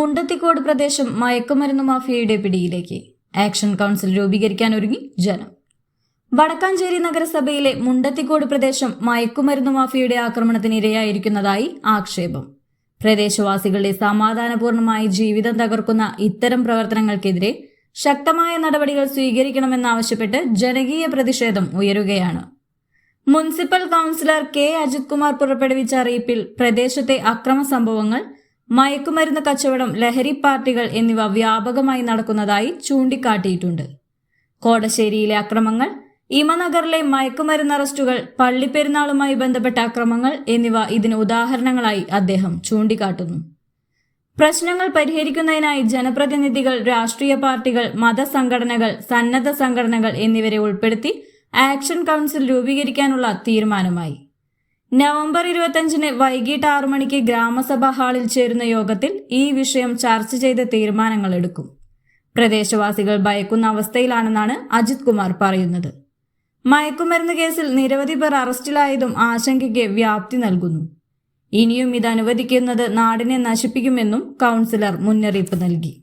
മുണ്ടത്തിക്കോട് പ്രദേശം മയക്കുമരുന്ന് മാഫിയയുടെ പിടിയിലേക്ക്. ആക്ഷൻ കൗൺസിൽ രൂപീകരിക്കാൻ ഒരുങ്ങി ജനം. വടക്കാഞ്ചേരി നഗരസഭയിലെ മുണ്ടത്തിക്കോട് പ്രദേശം മയക്കുമരുന്ന് മാഫിയയുടെ ആക്രമണത്തിന് ഇരയായിരിക്കുന്നതായി ആക്ഷേപം. പ്രദേശവാസികളുടെ സമാധാനപൂർണമായ ജീവിതം തകർക്കുന്ന ഇത്തരം പ്രവർത്തനങ്ങൾക്കെതിരെ ശക്തമായ നടപടികൾ സ്വീകരിക്കണമെന്നാവശ്യപ്പെട്ട് ജനകീയ പ്രതിഷേധം ഉയരുകയാണ്. Municipal councillor K. Ajith Kumar പുറപ്പെടുവിച്ച അറിയിപ്പിൽ പ്രദേശത്തെ അക്രമ സംഭവങ്ങൾ മയക്കുമരുന്ന് കച്ചവടം ലഹരി പാർട്ടികൾ എന്നിവ വ്യാപകമായി നടക്കുന്നതായി ചൂണ്ടിക്കാട്ടിയിട്ടുണ്ട്. കോടശ്ശേരിയിലെ അക്രമങ്ങൾ ഇമനഗറിലെ മയക്കുമരുന്ന് അറസ്റ്റുകൾ പള്ളിപ്പെരുന്നാളുമായി ബന്ധപ്പെട്ട അക്രമങ്ങൾ എന്നിവ ഇതിന് ഉദാഹരണങ്ങളായി അദ്ദേഹം ചൂണ്ടിക്കാട്ടുന്നു. പ്രശ്നങ്ങൾ പരിഹരിക്കുന്നതിനായി ജനപ്രതിനിധികൾ രാഷ്ട്രീയ പാർട്ടികൾ മതസംഘടനകൾ സന്നദ്ധ സംഘടനകൾ എന്നിവരെ ഉൾപ്പെടുത്തി ആക്ഷൻ കൗൺസിൽ രൂപീകരിക്കാനുള്ള തീരുമാനമായി. നവംബർ ഇരുപത്തഞ്ചിന് വൈകിട്ട് ആറു മണിക്ക് ഗ്രാമസഭാ ഹാളിൽ ചേരുന്ന യോഗത്തിൽ ഈ വിഷയം ചർച്ച ചെയ്ത് തീരുമാനങ്ങൾ എടുക്കും. പ്രദേശവാസികൾ ഭയക്കുന്ന അവസ്ഥയിലാണെന്നാണ് അജിത് കുമാർ പറയുന്നത്. മയക്കുമരുന്ന് കേസിൽ നിരവധി പേർ അറസ്റ്റിലായതും ആശങ്കയ്ക്ക് വ്യാപ്തി നൽകുന്നു. ഇനിയും ഇത് അനുവദിക്കുന്നത് നാടിനെ നശിപ്പിക്കുമെന്നും കൗൺസിലർ മുന്നറിയിപ്പ് നൽകി.